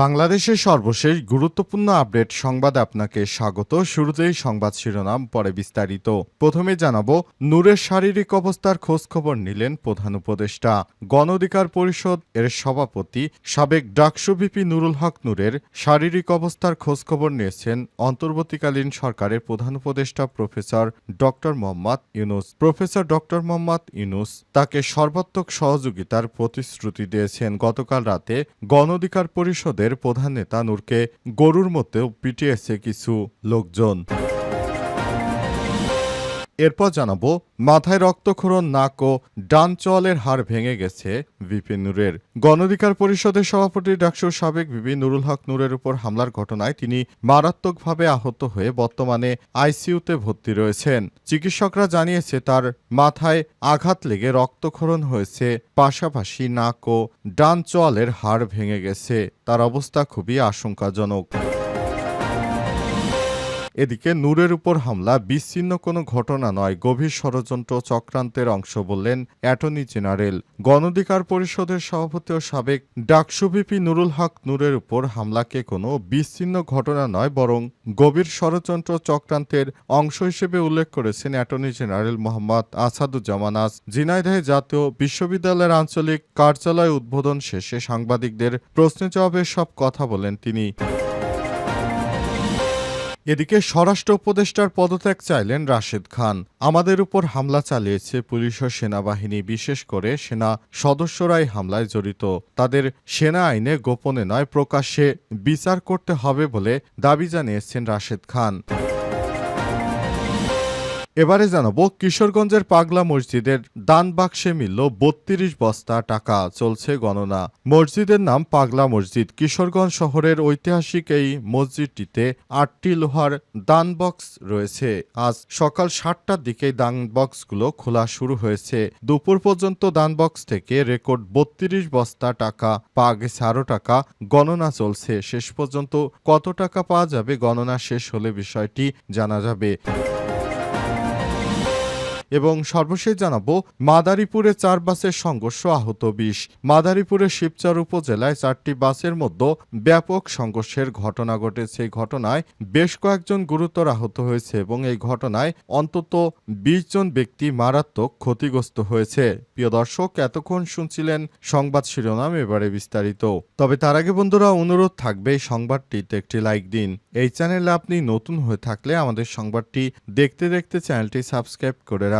বাংলাদেশের সর্বশেষ গুরুত্বপূর্ণ আপডেট সংবাদ আপনাকে স্বাগত। শুরুতেই সংবাদ শিরোনাম, পরে বিস্তারিত। প্রথমে জানাব, নূরের শারীরিক অবস্থার খোঁজ খবর নিলেন প্রধান উপদেষ্টা। গণ অধিকার পরিষদ এর সভাপতি, সাবেক ডাকসুভিপি নুরুল হক নূরের শারীরিক অবস্থার খোঁজ খবর নিয়েছেন অন্তর্বর্তীকালীন সরকারের প্রধান উপদেষ্টা professor doctor Mohammad Yunus. Professor doctor Mohammad Yunus তাকে সর্বাত্মক সহযোগিতার প্রতিশ্রুতি দিয়েছেন। গতকাল রাতে গণ অধিকার পরিষদের প্রধান নেতা নূরকে গরুর মধ্যেও পিটিয়েছে কিছু লোকজন। এরপর জানাব, মাথায় রক্তক্ষরণ, নাক ও ডান চোয়ালের হাড় ভেঙে গেছে বিপিন নূরের। গণঅধিকার পরিষদের সভাপতি ডাকসুর সাবেক বিপি নুরুল হক নূরের উপর হামলার ঘটনায় তিনি মারাত্মকভাবে আহত হয়ে বর্তমানে আইসিইউতে ভর্তি রয়েছেন। চিকিৎসকরা জানিয়েছে, তার মাথায় আঘাত লেগে রক্তক্ষরণ হয়েছে, পাশাপাশি নাক ও ডান চোয়ালের হাড় ভেঙে গেছে। তার অবস্থা খুবই আশঙ্কাজনক। এদিকে নূরের উপর হামলা, বিচ্ছিন্ন কোনো ঘটনা নয়, গভীর ষড়যন্ত্র চক্রান্তের অংশ বললেন অ্যাটর্নি জেনারেল। গণঅধিকার পরিষদের সভাপতি ও সাবেক ডাকসুভিপি নুরুল হক নূরের উপর হামলাকে কোনো বিচ্ছিন্ন ঘটনা নয়, বরং গভীর ষড়যন্ত্র চক্রান্তের অংশ হিসেবে উল্লেখ করেছেন অ্যাটর্নি জেনারেল মোহাম্মদ আসাদুজ্জামান আজ। জাতীয় বিশ্ববিদ্যালয়ের আঞ্চলিক কার্যালয় উদ্বোধন শেষে সাংবাদিকদের প্রশ্নের জবাবে সব কথা বলেন তিনি। এদিকে স্বরাষ্ট্র উপদেষ্টার পদত্যাগ চাইলেন রাশেদ খান। আমাদের উপর হামলা চালিয়েছে পুলিশ ও সেনাবাহিনী, বিশেষ করে সেনা সদস্যরাই হামলায় জড়িত। তাদের সেনা আইনে গোপনে নয়, প্রকাশ্যে বিচার করতে হবে বলে দাবি জানিয়েছেন রাশেদ খান। এবারে জানাব, কিশোরগঞ্জের পাগলা মসজিদের দান বাক্সে মিলল বত্রিশ বস্তা টাকা। চলছে গণনা। মসজিদের নাম পাগলা মসজিদ। কিশোরগঞ্জ শহরের ঐতিহাসিক এই মসজিদটিতে আটটি লোহার দান বক্স রয়েছে। আজ সকাল সাতটার দিকেই দান বক্সগুলো খোলা শুরু হয়েছে। দুপুর পর্যন্ত দান বক্স থেকে রেকর্ড বত্রিশ বস্তা টাকা পাওয়া গেছে আরও টাকা গণনা চলছে। শেষ পর্যন্ত কত টাকা পাওয়া যাবে, গণনা শেষ হলে বিষয়টি জানা যাবে। এবং সর্বশেষ জানাব, মাদারীপুরে চার বাসের সংঘর্ষ আহত বিশ। মাদারীপুরের শিবচর উপজেলায় চারটি বাসের মধ্যে ব্যাপক সংঘর্ষের ঘটনা ঘটেছে। এই ঘটনায় বেশ কয়েকজন গুরুতর আহত হয়েছে এবং এই ঘটনায় অন্তত বিশ জন ব্যক্তি মারাত্মক ক্ষতিগ্রস্ত হয়েছে। প্রিয় দর্শক, এতক্ষণ শুনছিলেন সংবাদ শিরোনাম, এবারে বিস্তারিত। তবে তার আগে বন্ধুরা, অনুরোধ থাকবে সংবাদটিতে একটি লাইক দিন। এই চ্যানেলে আপনি নতুন হয়ে থাকলে আমাদের সংবাদটি দেখতে দেখতে চ্যানেলটি সাবস্ক্রাইব করে রাখুন।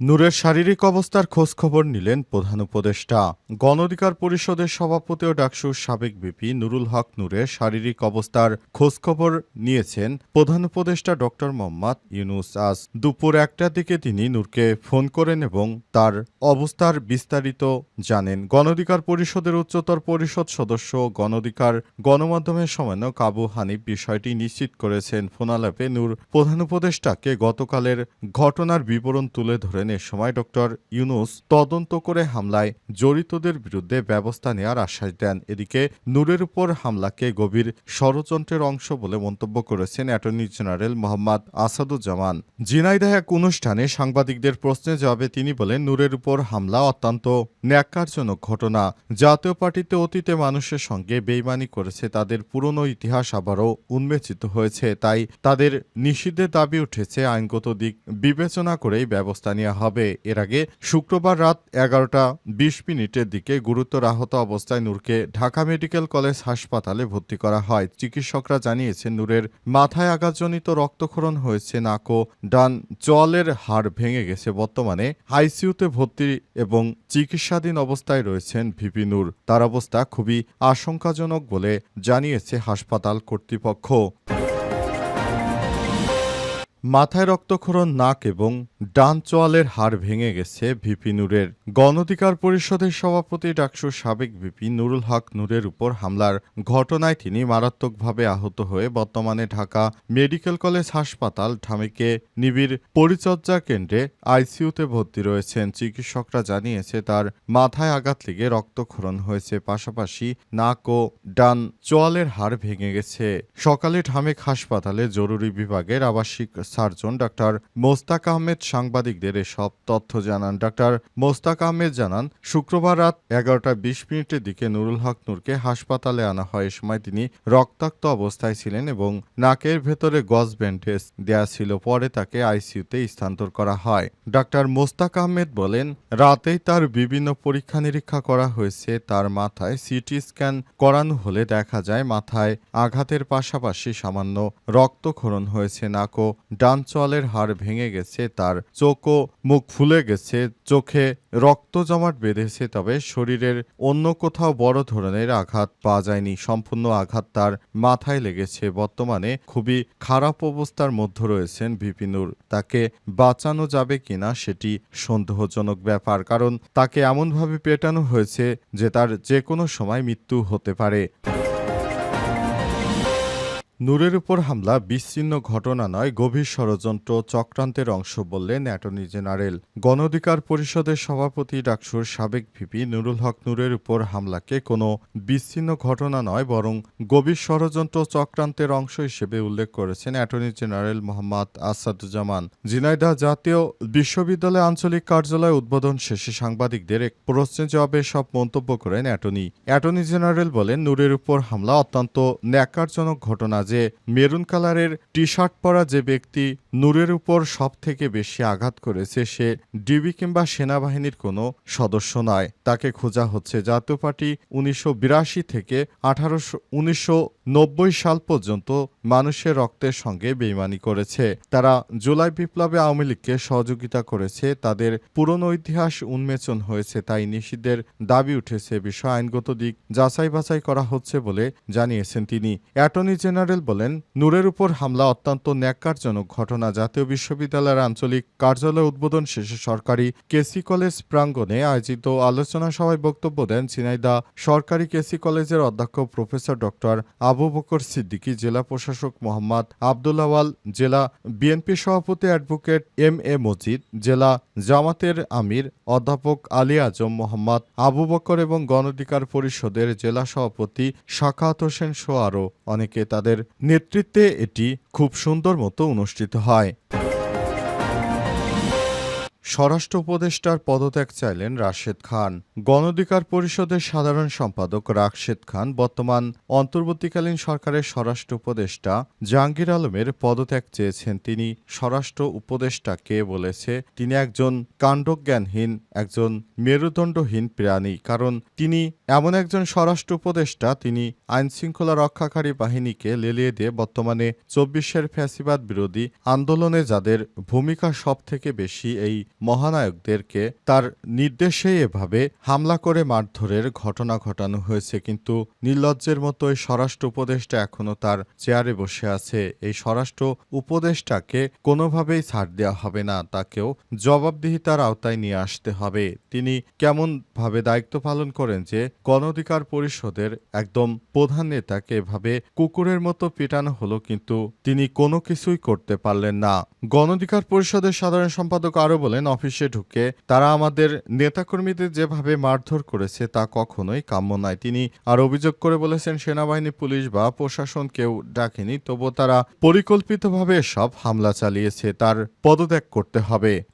নূরের শারীরিক অবস্থার খোঁজ খবর নিলেন প্রধান উপদেষ্টা। গণ অধিকার পরিষদের সভাপতি ও ডাকসুর সাবেক বিপি নুরুল হক নূরের শারীরিক অবস্থার খোঁজ খবর নিয়েছেন প্রধান উপদেষ্টা ডক্টর মোহাম্মদ ইউনুস। আজ দুপুর একটার দিকে তিনি নূরকে ফোন করেন এবং তার অবস্থার বিস্তারিত জানেন। গণ অধিকার পরিষদের উচ্চতর পরিষদ সদস্য গণ অধিকার গণমাধ্যমের সমন্বয়ক আবু হানিফ বিষয়টি নিশ্চিত করেছেন। ফোনালাপে নূর প্রধান উপদেষ্টাকে গতকালের ঘটনার বিবরণ তুলে ধরেন এ সময় ডক্টর ইউনুস তদন্ত করে হামলায় জড়িতদের বিরুদ্ধে ব্যবস্থা নেওয়ার আশ্বাস দেন। এদিকে নূরের উপর হামলাকে গভীর ষড়যন্ত্রের অংশ বলে মন্তব্য করেছেন অ্যাটর্নি জেনারেল মোহাম্মদ আসাদুজ্জামান। ঝিনাইদহ এক অনুষ্ঠানে সাংবাদিকদের প্রশ্নের জবাবে তিনি বলেন, নূরের উপর হামলা অত্যন্ত ন্যাক্কারজনক ঘটনা। জাতীয় পার্টিতে অতীতে মানুষের সঙ্গে বেইমানি করেছে, তাদের পুরনো ইতিহাস আবারও উন্মেচিত হয়েছে, তাই তাদের নিষিদ্ধের দাবি উঠেছে। আইনগত দিক বিবেচনা করেই ব্যবস্থা নেওয়া হবে। এর আগে শুক্রবার রাত এগারোটা বিশ মিনিটের দিকে গুরুতর আহত অবস্থায় নূরকে ঢাকা মেডিকেল কলেজ হাসপাতালে ভর্তি করা হয়। চিকিৎসকরা জানিয়েছেন, নূরের মাথায় আঘাতজনিত রক্তক্ষরণ হয়েছে, নাক ডান জলের হাড় ভেঙে গেছে। বর্তমানে আইসিইউতে ভর্তি এবং চিকিৎসাধীন অবস্থায় রয়েছেন ভিপি নূর। তার অবস্থা খুবই আশঙ্কাজনক বলে জানিয়েছে হাসপাতাল কর্তৃপক্ষ। মাথায় রক্তক্ষরণ, নাক এবং ডান চোয়ালের হাড় ভেঙে গেছে ভিপি নূরের। গণধিকার পরিষদের সভাপতি ডাকসুর সাবেক ভিপি নুরুল হক নূরের উপর হামলার ঘটনায় তিনি মারাত্মকভাবে আহত হয়ে বর্তমানে ঢাকা মেডিকেল কলেজ হাসপাতাল ঢামেকে নিবিড় পরিচর্যা কেন্দ্রে আইসিইউতে ভর্তি রয়েছেন। চিকিৎসকরা জানিয়েছে, তার মাথায় আঘাত লেগে রক্তক্ষরণ হয়েছে, পাশাপাশি নাক ও ডান চোয়ালের হাড় ভেঙে গেছে। সকালে ঢামেক হাসপাতালে জরুরি বিভাগের আবাসিক সার্জন ডাক্তার মোস্তাক আহমেদ সাংবাদিকদের এসব তথ্য জানান। ডাক্তার মোস্তাক আহমেদ জানান, শুক্রবার রাত এগারোটা বিশ মিনিটের দিকে নুরুল হক নূরকে হাসপাতালে আনা হয়। এ সময় তিনি রক্তাক্ত অবস্থায় ছিলেন এবং নাকের ভেতরে গজ ব্যান্ডেজ দেয়া ছিল। পরে তাকে আইসিইউতে স্থানান্তর করা হয়। ডাক্তার মোস্তাক আহমেদ বলেন, রাতেই তার বিভিন্ন পরীক্ষা নিরীক্ষা করা হয়েছে। তার মাথায় সিটি স্ক্যান করানো হলে দেখা যায়, মাথায় আঘাতের পাশাপাশি সামান্য রক্তক্ষরণ হয়েছে। নাক ও ডান চোয়ালের হাড় ভেঙে গেছে, তার চোখ ও মুখ ফুলে গেছে, চোখে রক্ত জমাট বেঁধেছে, তবে শরীরের অন্য কোথাও বড় ধরনের আঘাত পাওয়া যায়নি। সম্পূর্ণ আঘাত তার মাথায় লেগেছে। বর্তমানে খুবই খারাপ অবস্থার মধ্যে রয়েছেন বিপিনুর তাকে বাঁচানো যাবে কিনা সেটি সন্দেহজনক ব্যাপার, কারণ তাকে এমনভাবে পেটানো হয়েছে যে তার যে কোনো সময় মৃত্যু হতে পারে। নূরের উপর হামলা বিচ্ছিন্ন ঘটনা নয়, গভীর ষড়যন্ত্র, চক্রান্তের অংশ বললেন অ্যাটর্নি জেনারেল। গণঅধিকার পরিষদের সভাপতি ডাকসুর সাবেক ভিপি নুরুল হক নূরের উপর হামলাকে কোনো বিচ্ছিন্ন ঘটনা নয়, বরং গভীর ষড়যন্ত্র, চক্রান্তের অংশ হিসেবে উল্লেখ করেছেন অ্যাটর্নি জেনারেল মোহাম্মদ আসাদুজ্জামান। ঝিনাইদহ জাতীয় বিশ্ববিদ্যালয় আঞ্চলিক কার্যালয় উদ্বোধন শেষে সাংবাদিকদের এক প্রশ্নের জবাবে সব মন্তব্য করেন অ্যাটর্নি। অ্যাটর্নি জেনারেল বলেন, নূরের উপর হামলা অত্যন্ত ন্যাকারজনক ঘটনা যে মেরুন কালারের টি শার্ট পরা যে ব্যক্তি নূরের উপর সব থেকে বেশি আঘাত করেছে সে ডিবি কিংবা সেনাবাহিনীর কোনো সদস্য নয়। তাকে খোঁজা হচ্ছে জাতীয় পার্টি উনিশশো বিরাশি থেকে আঠারোশো, উনিশশো সাল পর্যন্ত মানুষের রক্তের সঙ্গে বেইমানি করেছে। তারা জুলাই বিপ্লবে আওয়ামী লীগকে সহযোগিতা করেছে, তাদের পুরনো ইতিহাস উন্মোচন হয়েছে, তাই নিষিদ্ধের দাবি উঠেছে বিষয় আইনগত দিক। যাচাই বাছাই করা হচ্ছে বলে জানিয়েছেন তিনি। অ্যাটর্নি জেনারেল বলেন, নূরের উপর হামলা অত্যন্ত ন্যাক্কারজনক ঘটনা। জাতীয় বিশ্ববিদ্যালয়ের আঞ্চলিক কার্যালয় উদ্বোধন শেষে সরকারি কেসি কলেজ প্রাঙ্গণে আয়োজিত আলোচনা সভায় বক্তব্য দেন ঝিনাইদা সরকারি কেসি কলেজের অধ্যক্ষ প্রফেসর ডক্টর আবু বকর সিদ্দিকী, জেলা প্রশাসক মোহাম্মদ আবদুল্লাওয়াল জেলা বিএনপি সভাপতি অ্যাডভোকেট এম এ মজিদ, জেলা জামাতের আমির অধ্যাপক আলী আজম মোহাম্মদ, আবু বকর এবং গণধিকার পরিষদের জেলা সভাপতি শাখাত হোসেন সো আরও অনেকে তাদের নেতৃত্বে এটি খুব সুন্দর মতো অনুষ্ঠিত হয়। স্বরাষ্ট্র উপদেষ্টার পদত্যাগ চাইলেন রাশেদ খান। গণধিকার পরিষদের সাধারণ সম্পাদক রাশেদ খান বর্তমান অন্তর্বর্তীকালীন সরকারের স্বরাষ্ট্র উপদেষ্টা জাহাঙ্গীর আলমের পদত্যাগ চেয়েছেন। তিনি স্বরাষ্ট্র উপদেষ্টাকে বলেছে, তিনি একজন কাণ্ডজ্ঞানহীন, একজন মেরুদণ্ডহীন প্রাণী। কারণ তিনি এমন একজন স্বরাষ্ট্র উপদেষ্টা, তিনি আইনশৃঙ্খলা রক্ষাকারী বাহিনীকে লেলিয়ে দিয়ে বর্তমানে চব্বিশের ফ্যাসিবাদ বিরোধী আন্দোলনে যাদের ভূমিকা সব থেকে বেশি, এই মহানায়কদেরকে তার নির্দেশেই এভাবে হামলা করে মারধরের ঘটনা ঘটানো হয়েছে, কিন্তু নির্লজ্জের মতো এই স্বরাষ্ট্র উপদেষ্টা এখনও তার চেয়ারে বসে আছে। এই স্বরাষ্ট্র উপদেষ্টাকে কোনোভাবেই ছাড় দেওয়া হবে না, তাকেও জবাবদিহিতার আওতায় নিয়ে আসতে হবে। তিনি কেমনভাবে দায়িত্ব পালন করেন যে গণ অধিকার পরিষদের একদম প্রধান নেতাকে এভাবে কুকুরের মতো পেটানো হলো, কিন্তু তিনি কোনো কিছুই করতে পারলেন না। গণ অধিকার পরিষদের সাধারণ সম্পাদক আরও বলেন অফিসে ঢুকে তারা আমাদের নেতাকর্মীদের যেভাবে মারধর করেছে তা কখনোই কাম্য নয়। তিনি আর অভিযোগ করে বলেছেন, সেনাবাহিনী, পুলিশ বা প্রশাসন কেউ ডাকেনি তবু তারা পরিকল্পিতভাবে সব হামলা চালিয়েছে, তার পদত্যাগ করতে হবে।